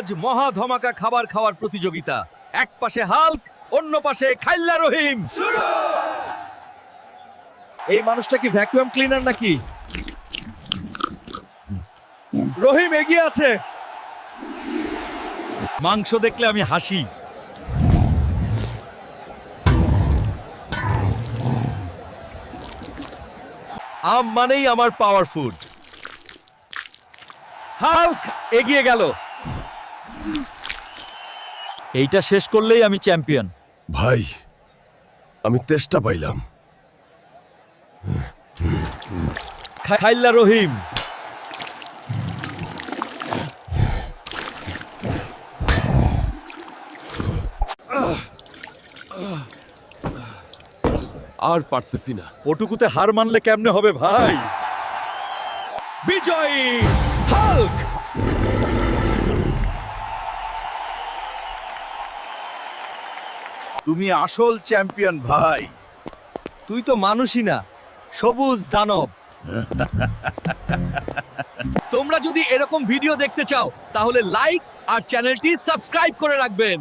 আজ মহা ধমাকা খাবার খাওয়ার প্রতিযোগিতা। এক পাশে হাল্ক, অন্য পাশে খাইল্লা রহিম। এই মানুষটা কি ভ্যাকুয়াম ক্লিনার নাকি? রহিম এগিয়ে আছে। মাংস দেখলে আমি হাসি। আম মানেই আমার পাওয়ার ফুড হাল্ক এগিয়ে গেল। এইটা শেষ করলেই আমি চ্যাম্পিয়ন। ভাই আমি তেষ্টা পাইলাম। খাইল্লা রহিম। আর পারতেছি না। ওটুকুতে হার মানলে কেমনে হবে ভাই? বিজয়ী! তুমি আসল চ্যাম্পিয়ন ভাই। তুই তো মানুষই না, সবুজ দানব। তোমরা যদি এরকম ভিডিও দেখতে চাও, তাহলে লাইক আর চ্যানেলটি সাবস্ক্রাইব করে রাখবেন।